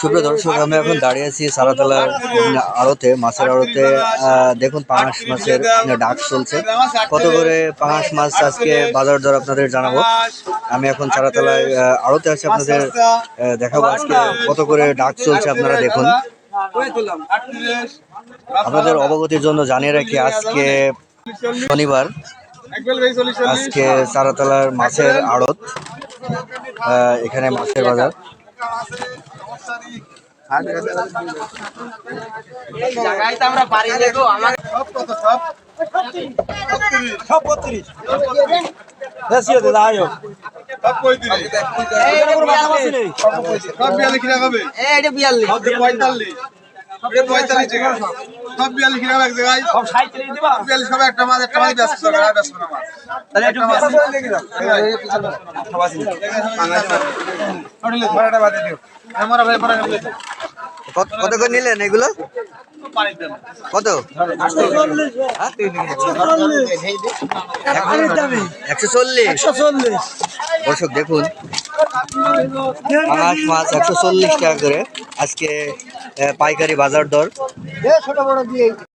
সুপ্রিয় দর্শক আমি এখন দাঁড়িয়ে আছি সারাতলার আড়তে মাছের আড়তে দেখুন পাঙাশ মাছের ডাক চলছে। কত করে পাঙাশ মাছ আজকে বাজার দর আপনাদের জানাব? আমি এখন সারাতলায় আড়তে আছি আপনাদের দেখাবো আজকে কত করে ডাক চলছে আপনারা দেখুন। আপনাদের অবগতির জন্য জানিয়ে রাখি আজকে শনিবার আজকে চারাতলার মাছের আড়ত এখানে মাছের বাজার। জায়গায় তো আমরা পারি দেখো আমার এই এটা বিয়াল্লিশ। সব বিয়াল্লিশ কিনা হবে এটা বিয়াল্লিশ। পঁয়তাল্লিশ সব বিয়াল্লিশ কিনা হবে এক জায়গায়। সব বিয়াল্লিশ হবে একটা মাছ একটা মাছ ব্যস্ত হবে ব্যস্ত না মাছ। একটা মাছ পরাটা বাদে দিও আমার ভাই পরা গেলে কত কত করে নিলেন এগুলো কত একশো চল্লিশ দর্শক দেখুন পাঙাশ মাছ। একশো চল্লিশ টাকা করে আজকে পাইকারি বাজার দর ছোট বড় দিয়ে।